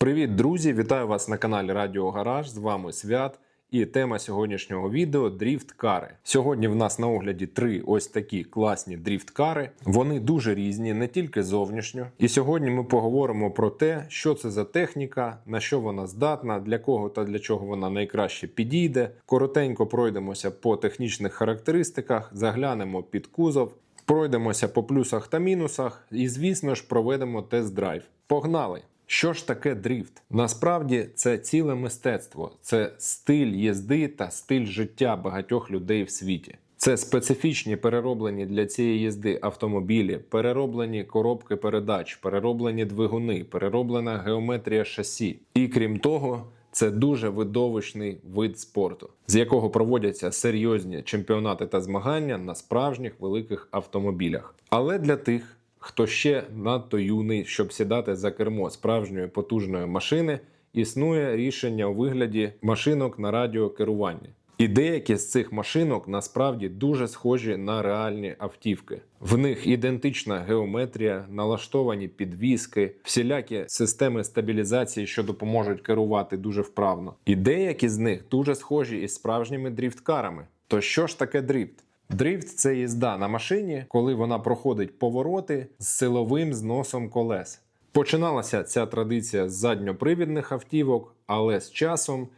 Привіт, друзі! Вітаю вас на каналі Радіо Гараж. З вами Свят. І тема сьогоднішнього відео дріфт-кари. Сьогодні в нас на огляді три ось такі класні дріфт-кари. Вони дуже різні, не тільки зовнішньо. І сьогодні ми поговоримо про те, що це за техніка, на що вона здатна, для кого та для чого вона найкраще підійде. Коротенько пройдемося по технічних характеристиках, заглянемо під кузов, пройдемося по плюсах та мінусах, і, звісно ж, проведемо тест-драйв. Погнали! Що ж таке дріфт? Насправді це ціле мистецтво, це стиль їзди та стиль життя багатьох людей в світі. Це специфічні перероблені для цієї їзди автомобілі, перероблені коробки передач, перероблені двигуни, перероблена геометрія шасі. І крім того, це дуже видовищний вид спорту, з якого проводяться серйозні чемпіонати та змагання на справжніх великих автомобілях. Але для тих, хто ще надто юний, щоб сідати за кермо справжньої потужної машини, існує рішення у вигляді машинок на радіокеруванні. І деякі з цих машинок насправді дуже схожі на реальні автівки. В них ідентична геометрія, налаштовані підвіски, всілякі системи стабілізації, що допоможуть керувати дуже вправно. І деякі з них дуже схожі із справжніми дріфткарами. То що ж таке дріфт? Дрифт це їзда на машині, коли вона проходить повороти з силовим зносом колес. Починалася ця традиція з задньопривідних автівок, але з часом,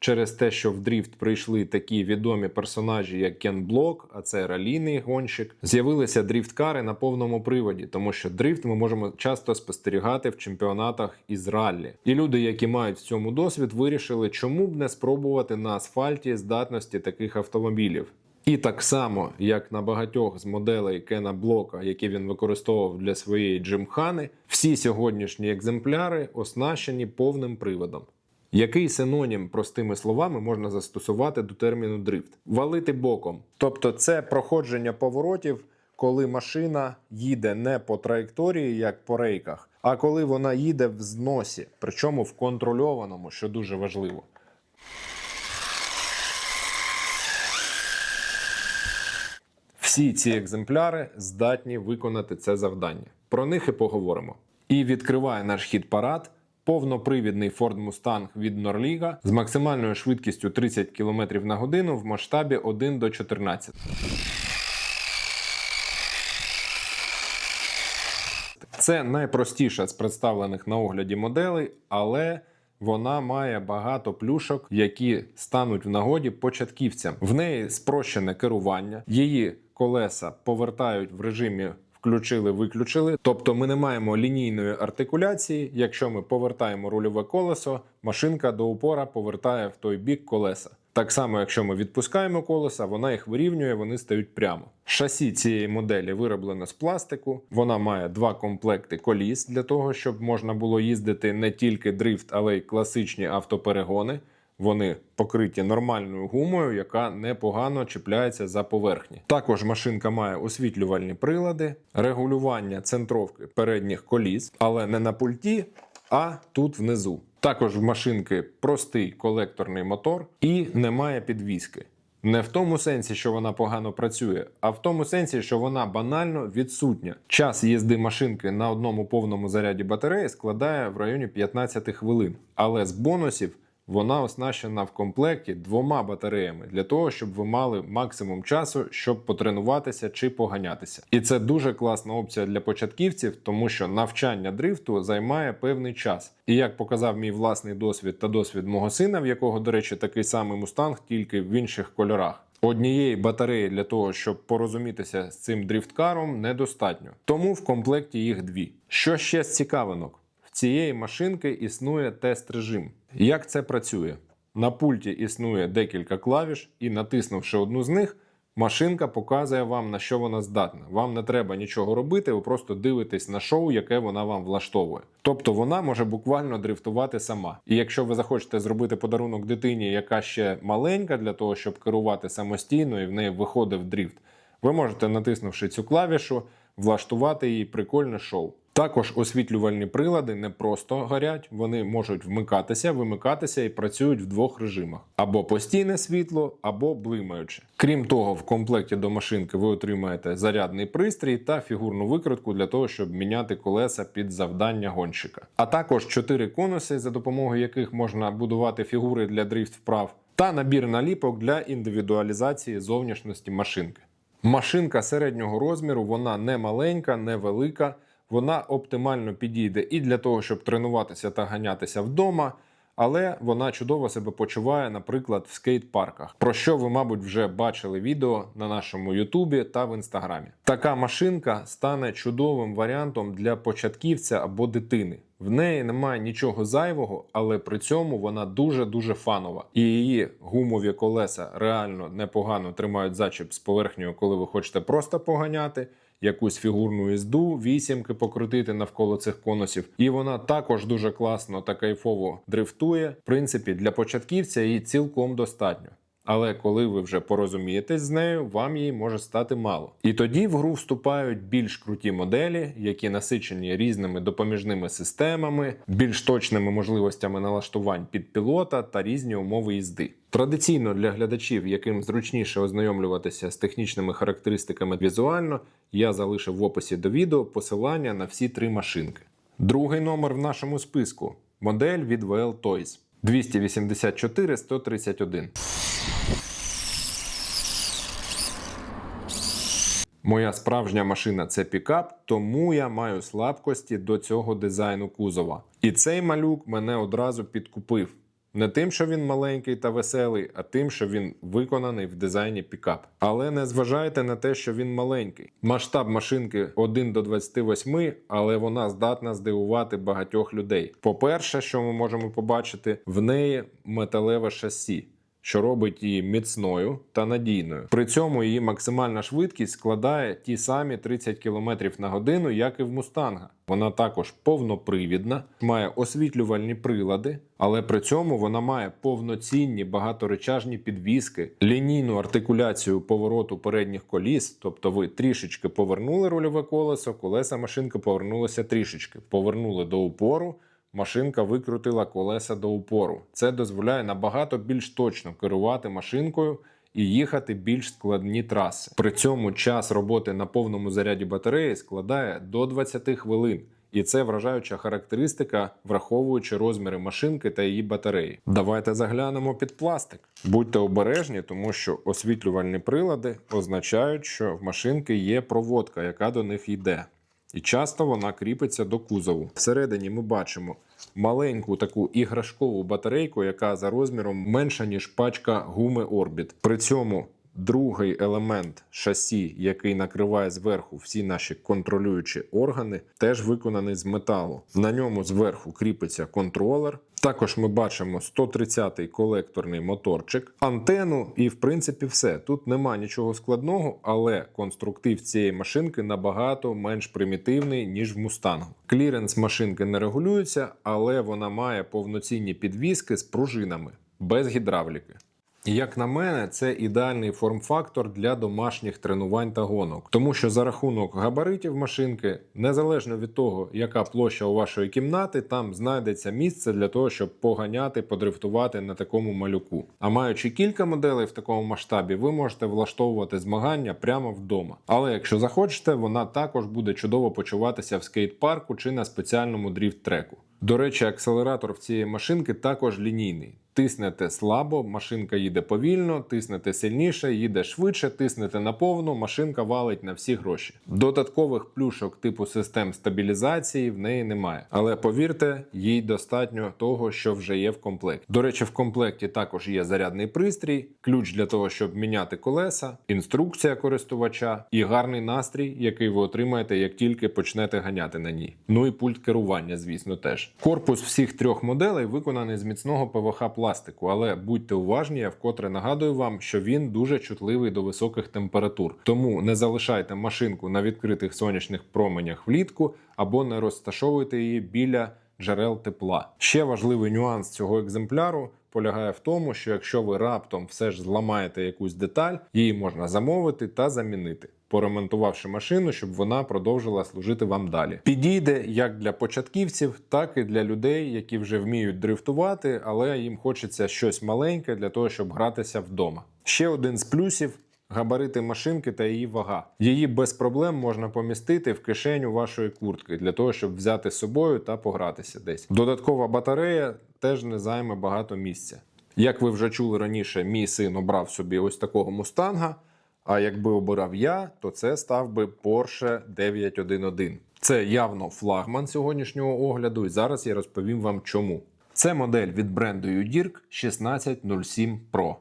через те, що в дріфт прийшли такі відомі персонажі, як Кен Блок, а це ралійний гонщик, з'явилися дріфткари на повному приводі, тому що дріфт ми можемо часто спостерігати в чемпіонатах із раллі. І люди, які мають в цьому досвід, вирішили, чому б не спробувати на асфальті здатності таких автомобілів. І так само, як на багатьох з моделей Кена Блока, які він використовував для своєї джимхани, всі сьогоднішні екземпляри оснащені повним приводом. Який синонім, простими словами, можна застосувати до терміну дрифт? Валити боком. Тобто це проходження поворотів, коли машина їде не по траєкторії, як по рейках, а коли вона їде в зносі, причому в контрольованому, що дуже важливо. Всі ці екземпляри здатні виконати це завдання. Про них і поговоримо. І відкриває наш хід парад повнопривідний Ford Mustang від Норліга з максимальною швидкістю 30 км на годину в масштабі 1 до 14. Це найпростіша з представлених на огляді моделей, але вона має багато плюшок, які стануть в нагоді початківцям. В неї спрощене керування, її колеса повертають в режимі. Включили-виключили, тобто ми не маємо лінійної артикуляції. Якщо ми повертаємо рульове колесо, машинка до упора повертає в той бік колеса. Так само, якщо ми відпускаємо колеса, вона їх вирівнює, вони стають прямо. Шасі цієї моделі вироблено з пластику. Вона має два комплекти коліс для того, щоб можна було їздити не тільки дрифт, але й класичні автоперегони. Вони покриті нормальною гумою, яка непогано чіпляється за поверхні. Також машинка має освітлювальні прилади, регулювання центровки передніх коліс, але не на пульті, а тут внизу. Також в машинки простий колекторний мотор і немає підвіски. Не в тому сенсі, що вона погано працює, а в тому сенсі, що вона банально відсутня. Час їзди машинки на одному повному заряді батареї складає в районі 15 хвилин, але з бонусів вона оснащена в комплекті двома батареями для того, щоб ви мали максимум часу, щоб потренуватися чи поганятися. І це дуже класна опція для початківців, тому що навчання дрифту займає певний час. І як показав мій власний досвід та досвід мого сина, в якого, до речі, такий самий мустанг, тільки в інших кольорах. Однієї батареї для того, щоб порозумітися з цим дрифткаром, недостатньо. Тому в комплекті їх дві. Що ще з цікавинок? В цієї машинки існує тест режим. Як це працює? На пульті існує декілька клавіш, і натиснувши одну з них, машинка показує вам на що вона здатна. Вам не треба нічого робити, ви просто дивитесь на шоу, яке вона вам влаштовує. Тобто вона може буквально дрифтувати сама. І якщо ви захочете зробити подарунок дитині, яка ще маленька для того, щоб керувати самостійно і в неї виходив дрифт, ви можете, натиснувши цю клавішу, влаштувати їй прикольне шоу. Також освітлювальні прилади не просто горять, вони можуть вмикатися, вимикатися і працюють в двох режимах: або постійне світло, або блимаюче. Крім того, в комплекті до машинки ви отримаєте зарядний пристрій та фігурну викрутку для того, щоб міняти колеса під завдання гонщика. А також чотири конуси, за допомогою яких можна будувати фігури для дрифт вправ, та набір наліпок для індивідуалізації зовнішності машинки. Машинка середнього розміру, вона не маленька, не велика. Вона оптимально підійде і для того, щоб тренуватися та ганятися вдома, але вона чудово себе почуває, наприклад, в скейт-парках, про що ви, мабуть, вже бачили відео на нашому Ютубі та в інстаграмі. Така машинка стане чудовим варіантом для початківця або дитини. В неї немає нічого зайвого, але при цьому вона дуже дуже фанова. І її гумові колеса реально непогано тримають зачіп з поверхнею, коли ви хочете просто поганяти якусь фігурну їзду, вісімки покрутити навколо цих конусів. І вона також дуже класно та кайфово дрифтує. В принципі, для початківця її цілком достатньо. Але коли ви вже порозумієтесь з нею, вам її може стати мало. І тоді в гру вступають більш круті моделі, які насичені різними допоміжними системами, більш точними можливостями налаштувань під пілота та різні умови їзди. Традиційно для глядачів, яким зручніше ознайомлюватися з технічними характеристиками візуально, я залишив в описі до відео посилання на всі три машинки. Другий номер в нашому списку модель від VL Toys 284 131. Моя справжня машина це пікап, тому я маю слабкості до цього дизайну кузова. І цей малюк мене одразу підкупив. Не тим, що він маленький та веселий, а тим, що він виконаний в дизайні пікап. Але не зважайте на те, що він маленький. Масштаб машинки 1 до 28, але вона здатна здивувати багатьох людей. По-перше, що ми можемо побачити, в неї металеве шасі що робить її міцною та надійною. При цьому її максимальна швидкість складає ті самі 30 км на годину, як і в мустанга. Вона також повнопривідна, має освітлювальні прилади, але при цьому вона має повноцінні багаторечажні підвіски, лінійну артикуляцію повороту передніх коліс, тобто ви трішечки повернули рульове колесо, колеса машинки повернулися трішечки, повернули до упору машинка викрутила колеса до упору. Це дозволяє набагато більш точно керувати машинкою і їхати більш складні траси. При цьому час роботи на повному заряді батареї складає до 20 хвилин. І це вражаюча характеристика, враховуючи розміри машинки та її батареї. Давайте заглянемо під пластик. Будьте обережні, тому що освітлювальні прилади означають, що в машинки є проводка, яка до них йде і часто вона кріпиться до кузову. Всередині ми бачимо маленьку таку іграшкову батарейку, яка за розміром менша ніж пачка гуми Orbit. При цьому Другий елемент шасі, який накриває зверху всі наші контролюючі органи, теж виконаний з металу. На ньому зверху кріпиться контролер. Також ми бачимо 130-й колекторний моторчик, антенну, і в принципі все. Тут нема нічого складного, але конструктив цієї машинки набагато менш примітивний, ніж в Мустангу. Кліренс машинки не регулюється, але вона має повноцінні підвіски з пружинами без гідравліки. Як на мене, це ідеальний форм-фактор для домашніх тренувань та гонок, тому що за рахунок габаритів машинки, незалежно від того, яка площа у вашої кімнати, там знайдеться місце для того, щоб поганяти, подрифтувати на такому малюку. А маючи кілька моделей в такому масштабі, ви можете влаштовувати змагання прямо вдома. Але якщо захочете, вона також буде чудово почуватися в скейт-парку чи на спеціальному дріфт-треку. До речі, акселератор в цієї машинки також лінійний. Тиснете слабо, машинка їде повільно, тиснете сильніше, їде швидше, тиснете на повну, машинка валить на всі гроші. Додаткових плюшок типу систем стабілізації в неї немає. Але повірте, їй достатньо того, що вже є в комплекті. До речі, в комплекті також є зарядний пристрій, ключ для того, щоб міняти колеса, інструкція користувача і гарний настрій, який ви отримаєте, як тільки почнете ганяти на ній. Ну і пульт керування, звісно, теж. Корпус всіх трьох моделей виконаний з міцного ПВХ пластику але будьте уважні, я вкотре нагадую вам, що він дуже чутливий до високих температур. Тому не залишайте машинку на відкритих сонячних променях влітку або не розташовуйте її біля джерел тепла. Ще важливий нюанс цього екземпляру. Полягає в тому, що якщо ви раптом все ж зламаєте якусь деталь, її можна замовити та замінити. Поремонтувавши машину, щоб вона продовжила служити вам далі. Підійде як для початківців, так і для людей, які вже вміють дрифтувати, але їм хочеться щось маленьке для того, щоб гратися вдома. Ще один з плюсів. Габарити машинки та її вага. Її без проблем можна помістити в кишеню вашої куртки для того, щоб взяти з собою та погратися десь. Додаткова батарея теж не займе багато місця. Як ви вже чули раніше, мій син обрав собі ось такого мустанга. А якби обирав я, то це став би Porsche 911. Це явно флагман сьогоднішнього огляду, і зараз я розповім вам чому. Це модель від бренду UDIRC 1607 Pro.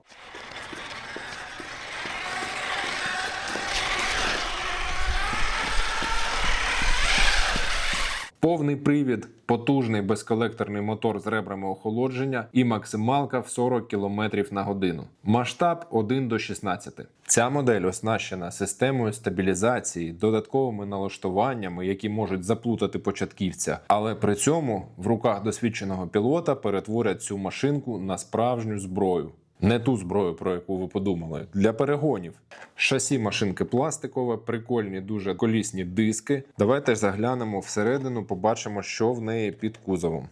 Повний привід, потужний безколекторний мотор з ребрами охолодження і максималка в 40 км на годину. Масштаб 1 до 16. Ця модель оснащена системою стабілізації, додатковими налаштуваннями, які можуть заплутати початківця, але при цьому в руках досвідченого пілота перетворять цю машинку на справжню зброю. Не ту зброю, про яку ви подумали, для перегонів. Шасі машинки пластикове, прикольні, дуже колісні диски. Давайте заглянемо всередину, побачимо, що в неї під кузовом.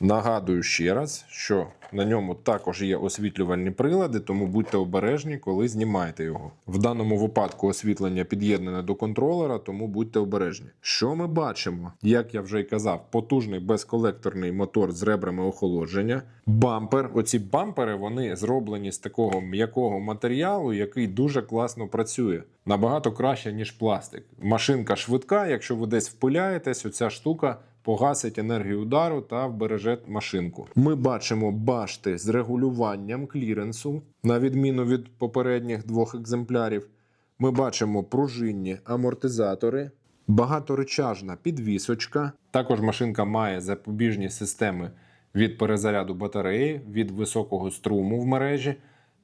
Нагадую ще раз, що на ньому також є освітлювальні прилади, тому будьте обережні, коли знімаєте його. В даному випадку освітлення під'єднане до контролера, тому будьте обережні. Що ми бачимо? Як я вже й казав, потужний безколекторний мотор з ребрами охолодження, бампер. Оці бампери вони зроблені з такого м'якого матеріалу, який дуже класно працює. Набагато краще, ніж пластик. Машинка швидка, якщо ви десь впиляєтесь, оця штука погасить енергію удару та вбереже машинку. Ми бачимо башти з регулюванням кліренсу, на відміну від попередніх двох екземплярів. Ми бачимо пружинні амортизатори, багаторичажна підвісочка. Також машинка має запобіжні системи від перезаряду батареї, від високого струму в мережі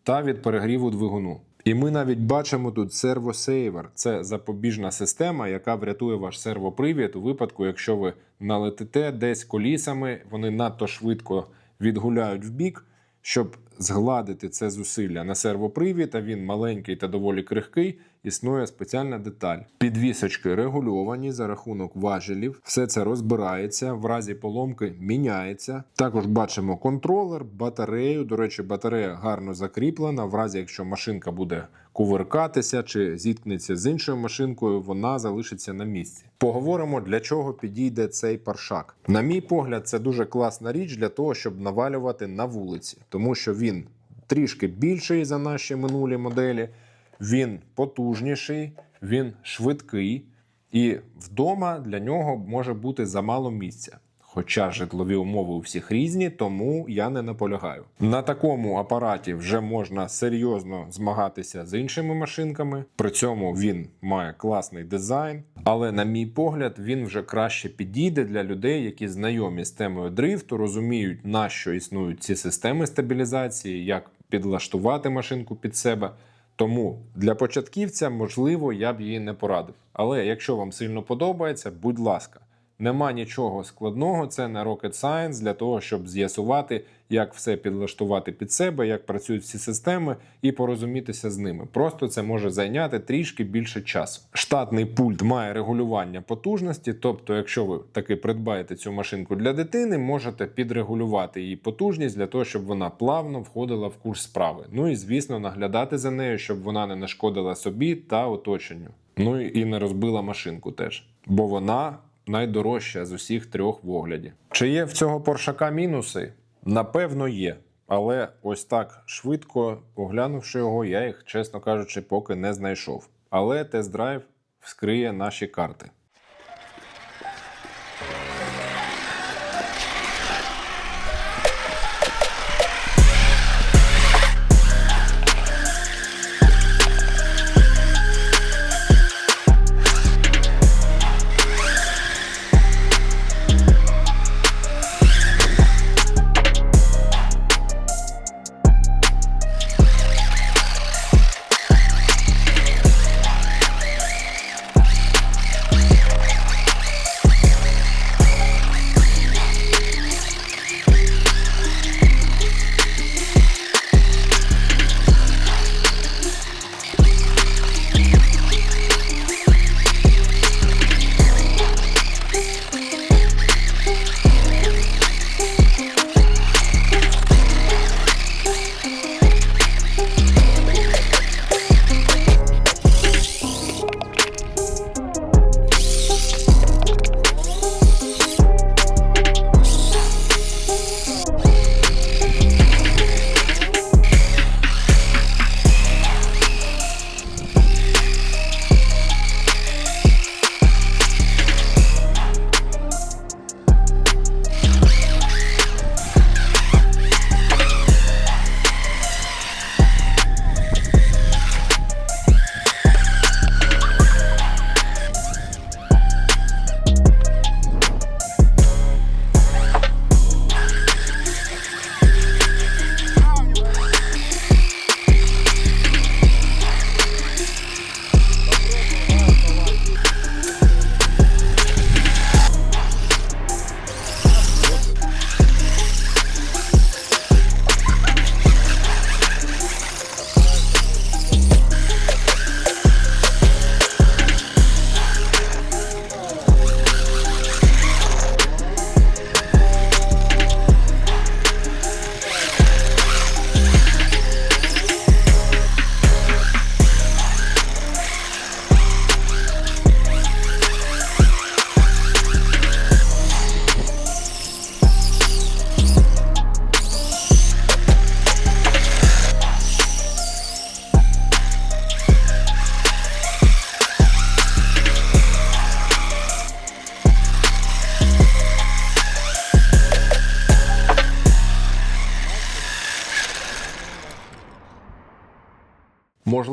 та від перегріву двигуну. І ми навіть бачимо тут сервосейвер. Це запобіжна система, яка врятує ваш сервопривід у випадку, якщо ви налетите десь колісами, вони надто швидко відгуляють в бік, щоб згладити це зусилля на сервопривід, а він маленький та доволі крихкий. Існує спеціальна деталь. Підвісочки регульовані за рахунок важелів. Все це розбирається, в разі поломки міняється. Також бачимо контролер, батарею. До речі, батарея гарно закріплена. В разі, якщо машинка буде кувиркатися чи зіткнеться з іншою машинкою, вона залишиться на місці. Поговоримо, для чого підійде цей паршак. На мій погляд, це дуже класна річ для того, щоб навалювати на вулиці, тому що він трішки більший за наші минулі моделі. Він потужніший, він швидкий, і вдома для нього може бути замало місця. Хоча житлові умови у всіх різні, тому я не наполягаю. На такому апараті вже можна серйозно змагатися з іншими машинками. При цьому він має класний дизайн, але, на мій погляд, він вже краще підійде для людей, які знайомі з темою дрифту, розуміють, на що існують ці системи стабілізації, як підлаштувати машинку під себе. Тому для початківця, можливо, я б її не порадив. Але якщо вам сильно подобається, будь ласка, нема нічого складного, це не rocket science для того, щоб з'ясувати, як все підлаштувати під себе, як працюють всі системи, і порозумітися з ними. Просто це може зайняти трішки більше часу. Штатний пульт має регулювання потужності, тобто, якщо ви таки придбаєте цю машинку для дитини, можете підрегулювати її потужність для того, щоб вона плавно входила в курс справи. Ну і звісно, наглядати за нею, щоб вона не нашкодила собі та оточенню. Ну і не розбила машинку теж, бо вона найдорожча з усіх трьох в огляді. Чи є в цього поршака мінуси? Напевно, є. Але ось так швидко оглянувши його, я їх, чесно кажучи, поки не знайшов. Але тест-драйв вскриє наші карти.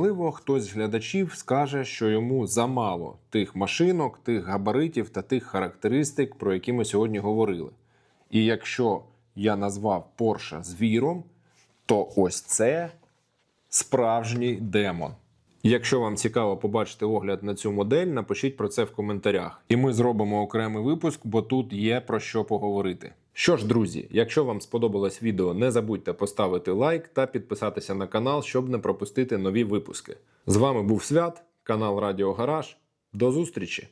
Можливо, хтось з глядачів скаже, що йому замало тих машинок, тих габаритів та тих характеристик, про які ми сьогодні говорили. І якщо я назвав Porsche звіром, то ось це справжній демон. Якщо вам цікаво побачити огляд на цю модель, напишіть про це в коментарях. І ми зробимо окремий випуск, бо тут є про що поговорити. Що ж, друзі, якщо вам сподобалось відео, не забудьте поставити лайк та підписатися на канал, щоб не пропустити нові випуски. З вами був Свят, канал Радіо Гараж. До зустрічі!